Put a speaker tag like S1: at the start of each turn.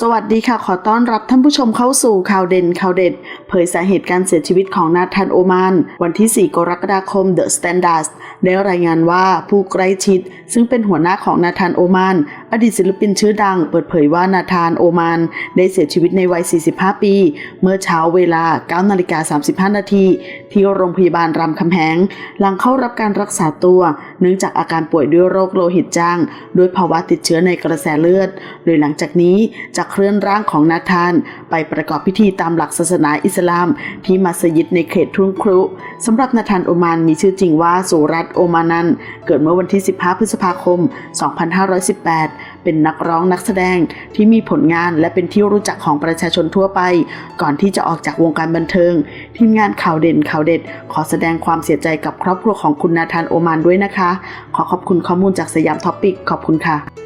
S1: สวัสดีค่ะ ขอต้อนรับท่านผู้ชมเข้าสู่ข่าวเด่นข่าวเด็ด เผยสาเหตุการเสียชีวิตของนาธานโอมาน วันที่ 4 กรกฎาคม The Standard ได้รายงานว่าผู้ใกล้ชิด ซึ่งเป็นหัวหน้าของนาธานโอมานอดีตศิลปินชื่อดังเปิดเผยว่านาธานโอมานได้เสียชีวิตในวัย 45 ปี เมื่อเช้าเวลา 9 นาฬิกา 35 นาทีที่โรงพยาบาลรามคำแหง หลังเข้ารับการรักษาตัว เนื่องจากอาการป่วยด้วยโรคโลหิตจางด้วยภาวะติดเชื้อในกระแสเลือด โดยหลังจากนี้จะเคลื่อนร่างของนาธาน ไปประกอบพิธีตามหลักศาสนาอิสลามที่มัสยิดในเขตทุ่งครุสำหรับนาธานโอมานมีชื่อจริงว่าสุรัตโอมานัน เกิดเมื่อวันที่ 15 พฤษภาคม 2518 เป็นนักร้องนักแสดงที่มีผลงานและเป็นที่รู้จักของประชาชนทั่วไป ก่อนที่จะออกจากวงการบันเทิง ทีมงานข่าวเด่นข่าวเด็ด ขอแสดงความเสียใจกับครอบครัวของคุณนาธานโอมานด้วยนะคะ ขอขอบคุณข้อมูลจากสยามท็อปปิกขอบคุณค่ะ